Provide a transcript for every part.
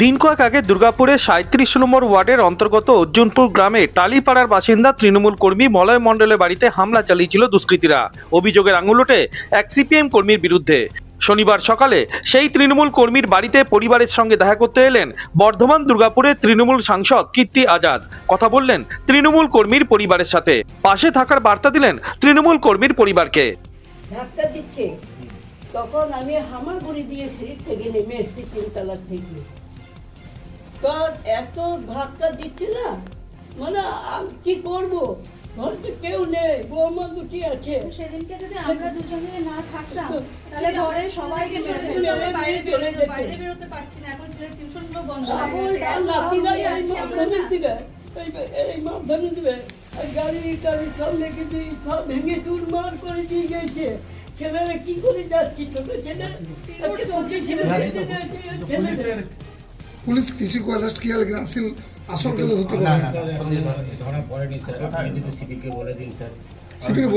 দিন কয়েক আগে দুর্গাপুরের সাঁত্রিশ নম্বর ওয়ার্ডের অন্তর্গত অর্জুনপুর গ্রামে টালিপাড়ার বাসিন্দা তৃণমূল কর্মী মলয় মণ্ডলের বাড়িতে হামলা চালিয়েছিল দুষ্কৃতীরা। অভিযোগের আঙুল ওঠে এক সিপিএম কর্মীর বিরুদ্ধে। শনিবার সকালে সেই তৃণমূল কর্মীর বাড়িতে পরিবারের সঙ্গে দেখা করতে এলেন বর্ধমান দুর্গাপুরের তৃণমূল সাংসদ কীর্তি আজাদ। কথা বললেন তৃণমূল কর্মীর পরিবারের সাথে। পাশে থাকার বার্তা দিলেন তৃণমূল কর্মীর পরিবারকে। তখন আমি হামাগুড়ি দিয়ে সিঁড়ি থেকে নেমে এসছি থেকে। তো এত ধাক্কা দিচ্ছে না? মানে আমি কি করব? ঘর তো কেউ নেই বৌমা দুটি আছে। সেদিনকে যদি আমরা দুজনে না থাকতাম তাহলে ঘরের সবাইকে বাইরে চলে যেতে। বাইরে বেরোতে পারছি না এখন ছেলের টিউশনগুলো বন্ধ হয়ে গেছে। এই মাধ্যমে। দিবে এই এই মাধ্যমে দিবে আর গাড়ি টাড়ি সব লেগে দিয়ে সব ভেঙে চুরমার করে দিয়ে গেছে। ছেলেরা কি করে যাচ্ছি? ছোট ছেলে ছেলে পুলিশ কৃষি কলেজ কি আর আসিল? আসল কেস হতে পারে না সিপিকে বলে দিন স্যার। সিপিকে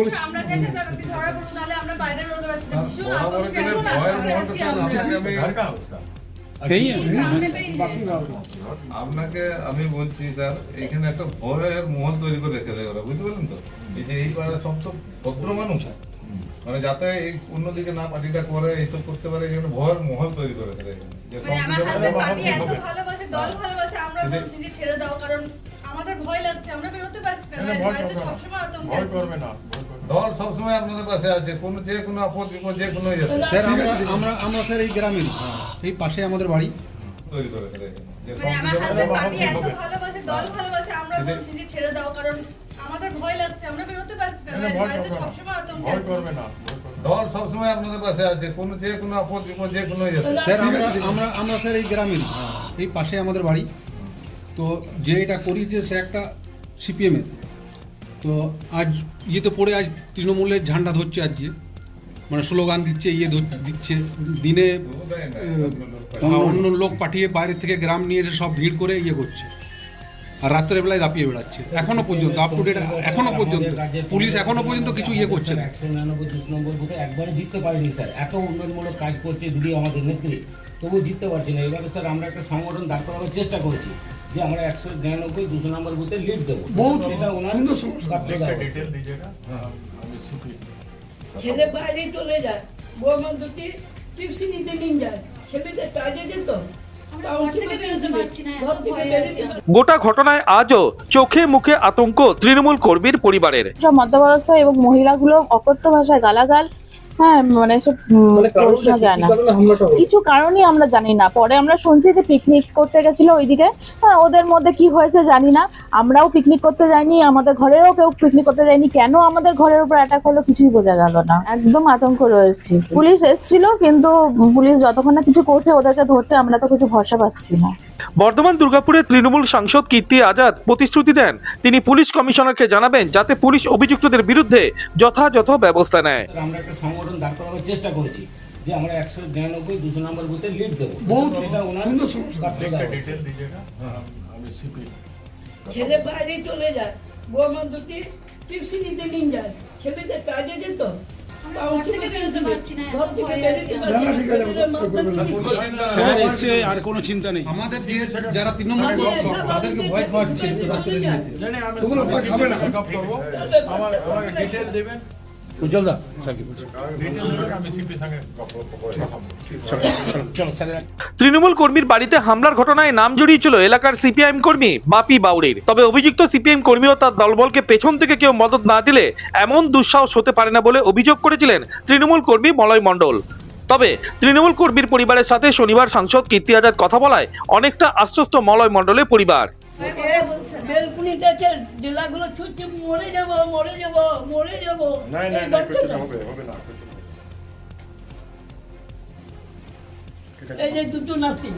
আপনাকে আমি বলছি স্যার এখানে একটা ভয়ের মহল তৈরি করে রেখে দেয় ওরা বুঝতে পারলেন তো? এই যে এইবার সব তো ভদ্র মানুষ। মানে যাতে এই অন্যদিকে না পার্টিটা করে এইসব করতে পারে এখানে ভয়ের মহল তৈরি করে। যে মানে হবে। ভালোবাসে দল আমরা কিন্তু- বলছি ছেড়ে দাও কারণ আমাদের ভয় লাগছে আমরা বেরোতে পারছি না। সবসময় দল সবসময় আপনাদের পাশে আছে কোনো যে কোনো আপদ বিপদ যে কোনো স্যার আমরা আমরা স্যার এই গ্রামের এই পাশে আমাদের বাড়ি। তৈরি করে দেয় যে মানে পার্টি এত ভালোবাসে দল ভালোবাসে আমরা কিন্তু- বলছি যে ছেড়ে দাও কারণ আমাদের ভয় লাগছে আমরা বেরোতে পারছি না বাড়িতে সবসময় আতঙ্কে আছি। দল সবসময় আপনাদের পাশে আছে কোনো যে কোনো আপদ বিপদ যে কোনো স্যার আমরা আমরা আমরা স্যার এই গ্রামের এই পাশে আমাদের বাড়ি। তো যে এটা করিয়েছে সে একটা সিপিএমের। তো আজ ইয়েতে পড়ে আজ তৃণমূলের ঝান্ডা ধরছে আজকে। মানে স্লোগান দিচ্ছে ইয়ে ধর- দিচ্ছে। দিনে অন্য লোক পাঠিয়ে বাইরে থেকে গ্রাম নিয়ে এসে সব ভিড় করে ইয়ে করছে। আর রাত্রের বেলায় দাপিয়ে বেড়াচ্ছে। এখনও পর্যন্ত আপ টু ডেট এখনও পর্যন্ত। পুলিশ এখনও পর্যন্ত কিছু ইয়ে করছে না। একশো নিরানব্বই দুশ নম্বর বুথে জিততে পারিনি স্যার। এত উন্নয়নমূলক কাজ করছে দিদি আমাদের নেত্রী। তবু জিততে পারছি না। এবারে স্যার আমরা একটা সংগঠন দাঁড় করানোর চেষ্টা করছি যে আমরা একশো নিরানব্বই দুশো নম্বর বুথে লিড দেবো। বহুত সেটা ওনার। ছেলে বাইরে চলে যায়। বৌমা দুটি টিউশনিতে নিয়ে যায়। ছেলেদের কাজে যেত। গোটা ঘটনায় আজও চোখে মুখে আতঙ্ক তৃণমূল কর্মীর পরিবারের। সব মধ্যবয়স্ক এবং মহিলাগুলো অকথ্য ভাষায় গালাগাল হ্যাঁ মানে সব উম, যায় না। কিছু কারণই আমরা জানি না। পরে আমরা শুনছি যে পিকনিক করতে গেছিল ওইদিকে। হ্যাঁ ওদের মধ্যে কি হয়েছে জানি না। আমরাও পিকনিক করতে যাইনি আমাদের ঘরেরও কেউ পিকনিক করতে যায়নি। কেন আমাদের ঘরের উপর অ্যাটাক হলো কিছুই বোঝা গেল না। একদম আতঙ্ক রয়েছে। পুলিশ এসেছিল কিন্তু পুলিশ যতক্ষণ না কিছু করছে ওদেরকে ধরছে আমরা তো কিছু ভরসা পাচ্ছি না। বর্ধমান দুর্গাপুরের তৃণমূল সাংসদ কীর্তি আজাদ প্রতিশ্রুতি দেন। তিনি পুলিশ কমিশনারকে জানাবেন যাতে পুলিশ অভিযুক্তদের বিরুদ্ধে যথাযথ ব্যবস্থা নেয়। আমরা একটা সংগঠন দাঁড় করানোর চেষ্টা করেছি যে আমরা একশো নিরানব্বই দুশো নম্বর বুথে লিড দেবো। বহুত সেটা ওনার দেওয়া। ছেলে বাইরে চলে যায়। বৌমা দুটি টিউশনিতে নিয়ে যায়। ছেলেদের কাজে যেত। আর কোনো চিন্তা নেই। আমাদের যারা তৃণমূল তাদেরকে ভয় খাওয়াচ্ছে রাত্রে নিতে তোমরা ভয় খাবে না। উজ্জ্বল দা স্যার তৃণমূল কর্মীর বাড়িতে হামলার ঘটনায় নাম জড়িয়েছিল এলাকার সিপিআইএম কর্মী বাপি বাউরির তবে অভিযুক্ত সিপিএম কর্মী ও তার দলবলকে পেছন থেকে কেউ মদত না দিলে এমন দুঃসাহস হতে পারে না বলে অভিযোগ করেছিলেন তৃণমূল কর্মী মলয় মণ্ডল। তবে তৃণমূল কর্মীর পরিবারের সাথে শনিবার সাংসদ কীর্তি আজাদ কথা বলায় অনেকটা আশ্বস্ত মলয় মণ্ডলের পরিবার। বেলকুনিতে আছে জেলাগুলো ছুটছে মরে যাব মরে যাব মরে যাব এই। এই যে দুটো নাতি।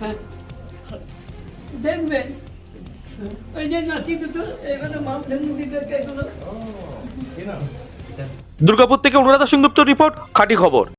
হ্যাঁ। দেখবেন ওই যে নাতি দুটো এখানে এগুলো। দুর্গাপুর থেকে অনুরাধা সিংগুপ্ত রিপোর্ট খাঁটি খবর।